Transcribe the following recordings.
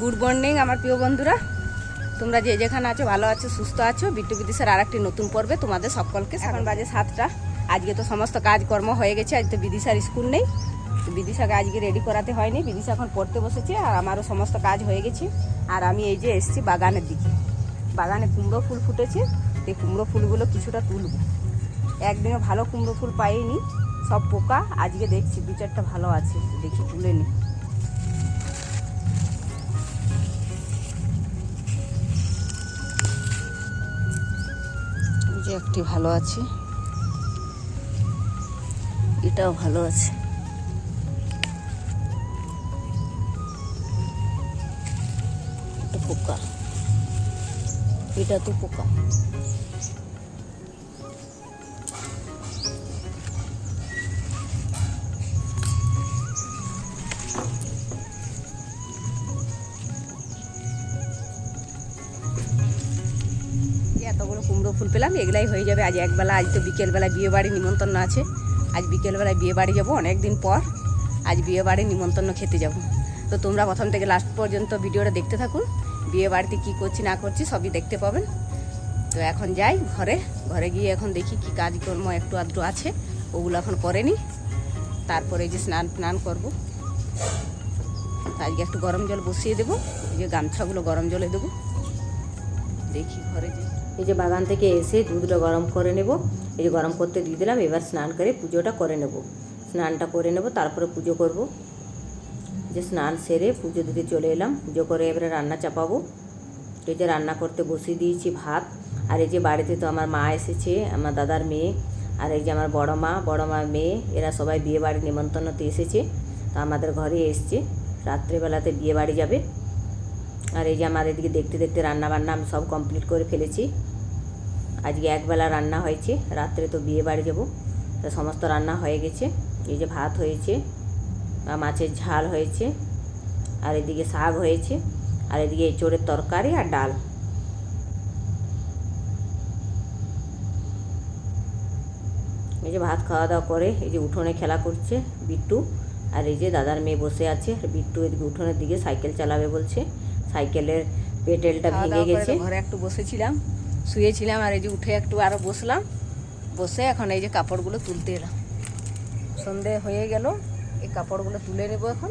Good morning আমার প্রিয় বন্ধুরা। তোমরা যে যেখানে আছো, ভালো আছো, সুস্থ আছো, বিট্টু বিদিশার আর একটি নতুন পর্বে তোমাদের সকলকে এখন বাজে সাতটা। আজকে তো সমস্ত কাজকর্ম হয়ে গেছে, আজ তো বিদিশার স্কুল নেই। তো বিদিশাকে আজকে রেডি করাতে হয়নি। বিদিশা এখন পড়তে বসেছে, আর আমারও সমস্ত কাজ হয়ে গেছে। আর আমি এই যে এসছি বাগানের দিকে। বাগানে কুমড়ো ফুল ফুটেছে এই কুমড়ো ফুলগুলো কিছুটা তুলবো। একদিনও ভালো কুমড়ো ফুল পাইনি, সব পোকা। আজকে দেখছি দু চারটা ভালো আছে, দেখি তুলে নিই। একটি ভালো আছে। এটাও ভালো আছে। পোকা। এটা তো পোকা। এতগুলো কুমড়ো ফুল পেলাম, এগুলাই হয়ে যাবে। আজ একবেলা, আজ তো বিকেলবেলা বিয়ে বাড়ি নিমন্ত্রণ আছে। আজ বিকেলবেলায় বিয়ে বাড়ি যাব অনেক দিন পর আজ বিয়ে বাড়ি নিমন্ত্রণ খেতে যাব। তো তোমরা প্রথম থেকে লাস্ট পর্যন্ত ভিডিওটা দেখতে থাকুন। বিয়ে বাড়িতে কী করছি, না করছি, সবই দেখতে পাবেন। তো এখন যাই ঘরে। ঘরে গিয়ে এখন দেখি কি কাজকর্ম একটু আধটু আছে, ওগুলো এখন করে নি তারপরে যে স্নান স্নান করব। আজকে একটু গরম জল বসিয়ে দেবো যে গামছাগুলো গরম জলে দেবো। দেখি ঘরে যে এই যে বাগান থেকে এসে দুধটা গরম করে নেব। এই যে গরম করতে দিয়ে দিলাম, এবার স্নান করে পুজোটা করে নেব। স্নানটা করে নেব, তারপরে পুজো করব। যে স্নান সেরে পুজো দিতে চলে এলাম। পুজো করে এবারে রান্না চাপাবো। এই যে রান্না করতে বসিয়ে দিয়েছি ভাত। আর এই যে বাড়িতে তো আমার মা এসেছে, আমার দাদার মেয়ে। আর এই যে আমার বড় মা বড় মা মেয়ে, এরা সবাই বিয়ে বাড়ি নিমন্ত্রণতে এসেছে। তো আমাদের ঘরে এসছে। রাত্রেবেলাতে বিয়ে বাড়ি যাবে। আর এই যে আমার এদিকে দেখতে দেখতে রান্না বান্না আমি সব কমপ্লিট করে ফেলেছি। আজকে একবেলা রান্না হয়েছে, রাত্রে তো বিয়ে বাড়ি যাব। তা সমস্ত রান্না হয়ে গেছে, এই যে ভাত হয়েছে বা মাছের ঝাল হয়েছে, আর এদিকে শাক হয়েছে, আর এদিকে এঁচোড়ের তরকারি আর ডাল। এই যে ভাত খাওয়া দাওয়া করে, এই যে উঠোনে খেলা করছে বিট্টু, আর এই যে দাদার মেয়ে বসে আছে, আর বিট্টু এদিকে উঠোনের দিকে সাইকেল চালাবে বলছে। সাইকেলের পেটেলটা ভেঙে গেছে। ঘরে একটু বসেছিলাম শুয়েছিলাম আর এই যে উঠে একটু আরও বসলাম বসে এখন এই যে কাপড়গুলো তুলতে এলাম। সন্ধে হয়ে গেল এই কাপড়গুলো তুলে নেব এখন।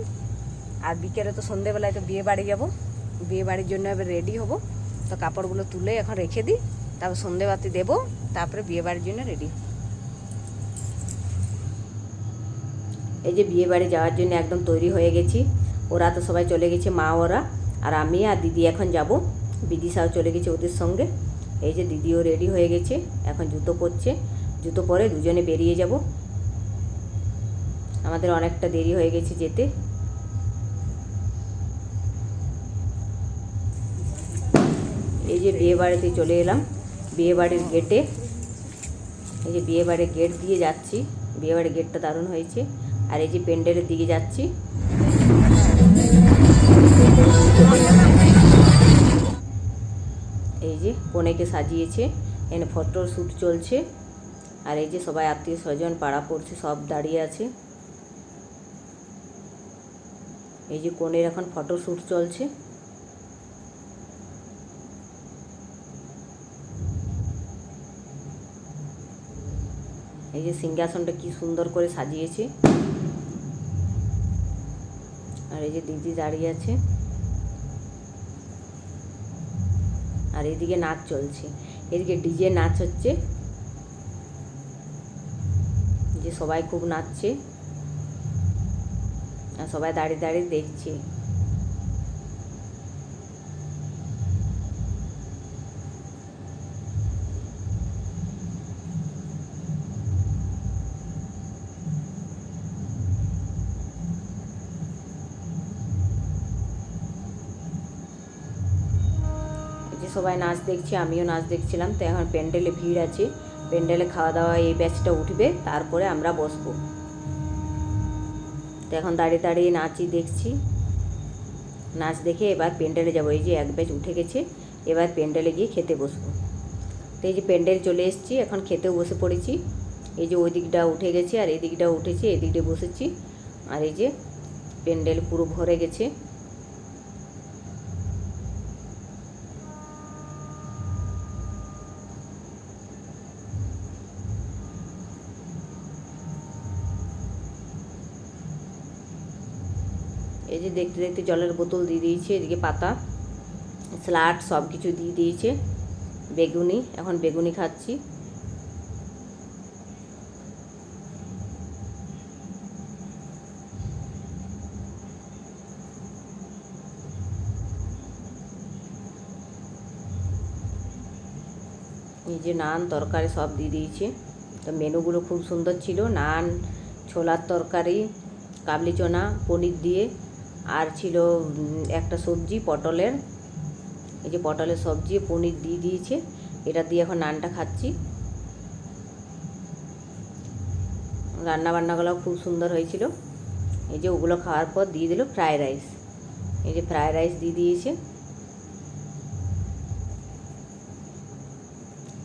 আর বিকেলে তো সন্ধেবেলায় তো বিয়ে বাড়ি যাব বিয়ে বাড়ির জন্য এবার রেডি হব। তো কাপড়গুলো তুলে এখন রেখে দিই তারপর সন্ধেবাতি দেবো তারপরে বিয়ে বাড়ির জন্য রেডি এই যে বিয়ে বাড়ি যাওয়ার জন্য একদম তৈরি হয়ে গেছি ওরা তো সবাই চলে গেছে মা ওরা। আর আমি আর দিদি এখন যাব। বিদিশাও চলে গেছে ওদের সঙ্গে। এই যে দিদিও রেডি হয়ে গেছে, এখন জুতো পরছে। জুতো পরে দুজনে বেরিয়ে যাব। আমাদের অনেকটা দেরি হয়ে গেছে যেতে। এই যে বিয়ে বাড়িতে চলে এলাম। বিয়ে বাড়ির গেটে এই যে বিয়ে বাড়ির গেট দিয়ে যাচ্ছি। বিয়ে বাড়ির গেটটা দারুণ হয়েছে। আর এই যে প্যান্ডেলের দিকে যাচ্ছি। কনেকে সাজিয়েছে এখানে ফটোর শ্যুট চলছে। আর এই যে সবাই আত্মীয় স্বজন, পাড়া পড়ছে সব দাঁড়িয়ে আছে। এই যে কনের এখন ফটো শ্যুট চলছে। এই যে সিংহাসনটা কি সুন্দর করে সাজিয়েছে। আর এই যে দিদি দাঁড়িয়ে আছে। আর এদিকে নাচ চলছে। এদিকে ডিজে নাচ হচ্ছে। যে সবাই খুব নাচছে। আর সবাই দাঁড়িয়ে দাঁড়িয়ে দেখছে। সবাই নাচ দেখছি, আমিও নাচ দেখছিলাম। তো এখন প্যান্ডেলে ভিড় আছে। প্যান্ডেলে খাওয়া দাওয়া, এই ব্যাচটা উঠবে, তারপরে আমরা বসবো। তো এখন দাঁড়িয়ে দাঁড়িয়ে নাচই দেখছি। নাচ দেখে এবার প্যান্ডেলে যাব। এই যে এক ব্যাচ উঠে গেছে, এবার প্যান্ডেলে গিয়ে খেতে বসবো। তো এই যে প্যান্ডেল চলে এসেছি, এখন খেতেও বসে পড়েছি। এই যে ওই দিকটা উঠে গেছে আর এই দিকটা উঠেছে এই দিকটা বসেছি। আর এই যে প্যান্ডেল পুরো ভরে গেছে। এই যে দেখতে দেখতে জলের বোতল দিয়ে দিয়েছে, এদিকে পাতা, স্যালাড সব কিছু দিয়ে দিয়েছে, বেগুনি, এখন বেগুনি খাচ্ছি। এই যে নান তরকারি সব দিয়ে দিয়েছে। তো মেনুগুলো খুব সুন্দর ছিল, নান, ছোলার তরকারি, কাবলি চনা, পনির দিয়ে আর ছিল একটা সবজি পটলের। এই যে পটলের সবজি, পনির দিয়ে দিয়েছে। এটা দিয়ে এখন নানটা খাচ্ছি। রান্না বান্নাগুলো খুব সুন্দর হয়েছিল। এই যে ওগুলো খাওয়ার পর দিয়ে দিল ফ্রায়েড রাইস। এই যে ফ্রায়েড রাইস দিয়ে দিয়েছে।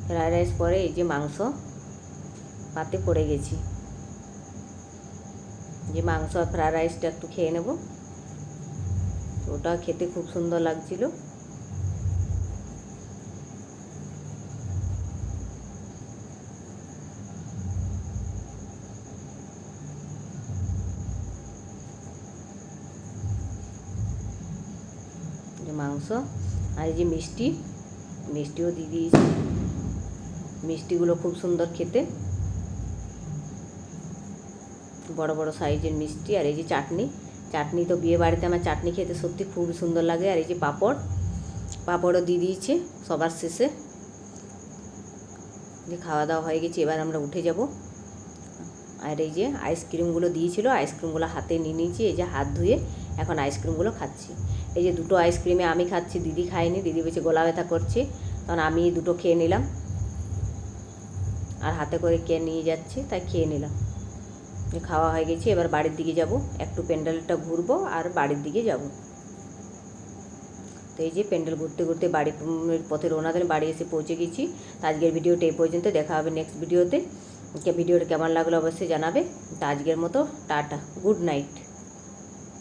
ফ্রায়েড রাইস পরে এই যে মাংস পাতে পড়ে গেছি। যে মাংস আর ফ্রায়েড রাইসটা একটু খেয়ে নেব। ওটা খেতে খুব সুন্দর লাগছিল। মাংস আর এই যে মিষ্টি, মিষ্টিও দিয়ে দিয়েছি। মিষ্টিগুলো খুব সুন্দর খেতে। বড় বড় সাইজের মিষ্টি আর এই যে চাটনি। চাটনি তো বিয়ে বাড়িতে আমার চাটনি খেতে সত্যি খুব সুন্দর লাগে, আর এই যে পাঁপড়, পাঁপড়ও দিয়ে দিয়েছে সবার শেষে। যে খাওয়া দাওয়া হয়ে গেছে, এবার আমরা উঠে যাব। আর এই যে আইসক্রিমগুলো দিয়েছিল, আইসক্রিমগুলো হাতে নিয়ে নিয়েছি, এই যে হাত ধুয়ে এখন আইসক্রিমগুলো খাচ্ছি। এই যে দুটো আইসক্রিমে আমি খাচ্ছি, দিদি খায়নি, দিদি বেছে গলা ব্যথা করছে, তখন আমি দুটো খেয়ে নিলাম। আর হাতে করে কে নিয়ে যাচ্ছে, তাই খেয়ে নিলাম। খাওয়া হয়ে গেছে, এবার বাড়ির দিকে যাব। একটু প্যান্ডেলটা ঘুরবো আর বাড়ির দিকে যাব। তো এই যে প্যান্ডেল ঘুরতে ঘুরতে বাড়ির পথে রওনা দিন বাড়ি এসে পৌঁছে গেছি। তো আজকের ভিডিওটা এই পর্যন্ত। দেখা হবে নেক্সট ভিডিওতে ভিডিওটা কেমন লাগল অবশ্যই জানাবে। তো আজকের মতো, টাটা গুড নাইট